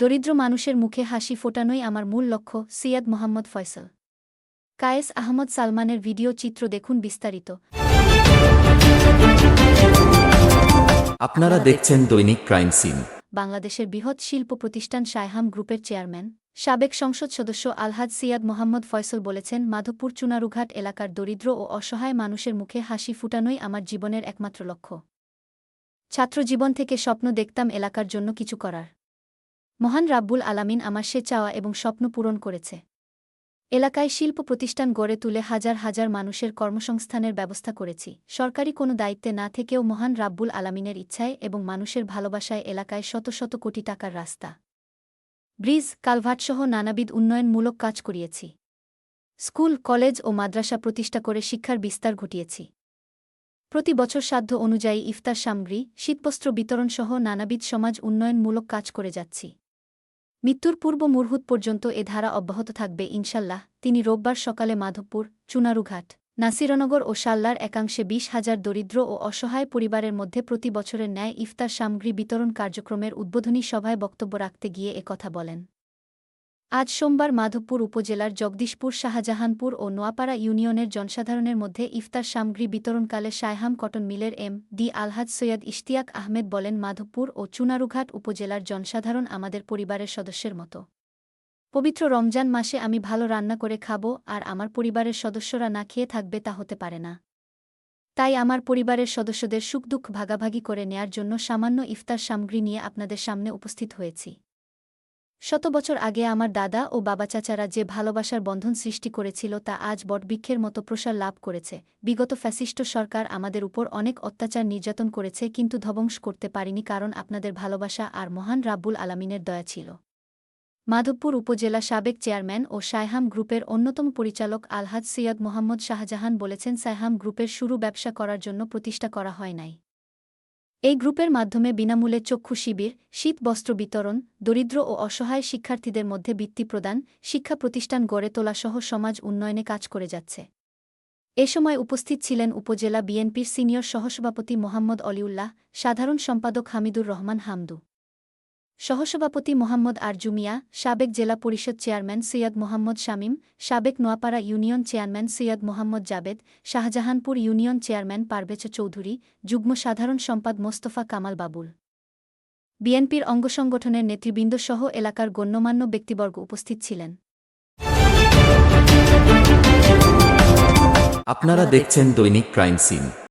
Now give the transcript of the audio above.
দরিদ্র মানুষের মুখে হাসি ফোটানোই আমার মূল লক্ষ্য সিয়াদ মোহাম্মদ ফয়সল। কায়েস আহমদ সালমানের ভিডিও চিত্র দেখুন বিস্তারিত। আপনারা দেখছেন দৈনিক ক্রাইম সিন। বাংলাদেশের বৃহৎ শিল্প প্রতিষ্ঠান সায়হাম গ্রুপের চেয়ারম্যান সাবেক সংসদ সদস্য আলহাজ সিয়াদ মোহাম্মদ ফয়সল বলেছেন মাধবপুর চুনারুঘাট এলাকার দরিদ্র ও অসহায় মানুষের মুখে হাসি ফুটানোই আমার জীবনের একমাত্র লক্ষ্য। ছাত্রজীবন থেকে স্বপ্ন দেখতাম এলাকার জন্য কিছু করার। মহান রাব্বুল আলামিন আমার সে চাওয়া এবং স্বপ্ন পূরণ করেছে। এলাকায় শিল্প প্রতিষ্ঠান গড়ে তুলে হাজার হাজার মানুষের কর্মসংস্থানের ব্যবস্থা করেছি। সরকারি কোনো দায়িত্বে না থেকেও মহান রাব্বুল আলামিনের ইচ্ছায় এবং মানুষের ভালোবাসায় এলাকায় শত শত কোটি টাকার রাস্তা। ব্রিজ কালভার্টসহ নানাবিধ উন্নয়নমূলক কাজ করিয়েছি। স্কুল, কলেজ ও মাদ্রাসা প্রতিষ্ঠা করে শিক্ষার বিস্তার ঘটিয়েছি। প্রতি বছর সাধ্য অনুযায়ী ইফতার সামগ্রী, শীতবস্ত্র বিতরণসহ নানাবিধ সমাজ উন্নয়নমূলক কাজ করে যাচ্ছি। মৃত্যুর পূর্ব মুহূর্ত পর্যন্ত এ ধারা অব্যাহত থাকবে, ইনশাল্লাহ। তিনি রোববার সকালে মাধবপুর, চুনারুঘাট, নাসিরনগর ও শাল্লার একাংশে বিশ হাজার দরিদ্র ও অসহায় পরিবারের মধ্যে প্রতি বছরের ন্যায় ইফতার সামগ্রী বিতরণ কার্যক্রমের উদ্বোধনী সভায় বক্তব্য রাখতে গিয়ে একথা বলেন। আজ সোমবার মাধবপুর উপজেলার জগদীশপুর, শাহজাহানপুর ও নোয়াপাড়া ইউনিয়নের জনসাধারণের মধ্যে ইফতার সামগ্রী বিতরণকালে সায়হাম কটন মিলের এম ডি আলহাজ সৈয়দ ইশতিয়াক আহমেদ বলেন, মাধবপুর ও চুনারুঘাট উপজেলার জনসাধারণ আমাদের পরিবারের সদস্যের মতো। পবিত্র রমজান মাসে আমি ভালো রান্না করে খাব আর আমার পরিবারের সদস্যরা না খেয়ে থাকবে তা হতে পারে না। তাই আমার পরিবারের সদস্যদের সুখ দুঃখ ভাগাভাগি করে নেয়ার জন্য সামান্য ইফতার সামগ্রী নিয়ে আপনাদের সামনে উপস্থিত হয়েছি। শত বছর আগে আমার দাদা ও বাবা চাচারা যে ভালোবাসার বন্ধন সৃষ্টি করেছিল তা আজ বটবৃক্ষের মতো প্রসার লাভ করেছে। বিগত ফ্যাসিস্ট সরকার আমাদের উপর অনেক অত্যাচার নির্যাতন করেছে কিন্তু ধ্বংস করতে পারিনি কারণ আপনাদের ভালোবাসা আর মহান রাব্বুল আলামিনের দয়া ছিল। মাধবপুর উপজেলা সাবেক চেয়ারম্যান ও সায়হাম গ্রুপের অন্যতম পরিচালক আলহাজ সৈয়দ মোহাম্মদ শাহজাহান বলেছেন, সায়হাম গ্রুপের শুরু ব্যবসা করার জন্য প্রতিষ্ঠা করা হয় নাই। এই গ্রুপের মাধ্যমে বিনামূল্যে চক্ষু শিবির, শীত বস্ত্র বিতরণ, দরিদ্র ও অসহায় শিক্ষার্থীদের মধ্যে বৃত্তি প্রদান, শিক্ষা প্রতিষ্ঠান গড়ে তোলাসহ সমাজ উন্নয়নে কাজ করে যাচ্ছে। এ সময় উপস্থিত ছিলেন উপজেলা বিএনপির সিনিয়র সহসভাপতি মোহাম্মদ অলিউল্লাহ, সাধারণ সম্পাদক হামিদুর রহমান হামদু। সহসভাপতি মোহাম্মদ আরজুমিয়া, সাবেক জেলা পরিষদ চেয়ারম্যান সৈয়দ মোহাম্মদ শামীম, সাবেক Noapara union chairman Syed Mohammad Jabed, Shahjahanpur union chairman Parvez Chowdhury, যুগ্ম সাধারণ সম্পাদ মোস্তফা কামাল বাবুল। বিএনপির অঙ্গসংগঠনের নেতৃবৃন্দ সহ এলাকার গণ্যমান্য ব্যক্তিবর্গ উপস্থিত ছিলেন। আপনারা দেখছেন দৈনিক ক্রাইম সিন।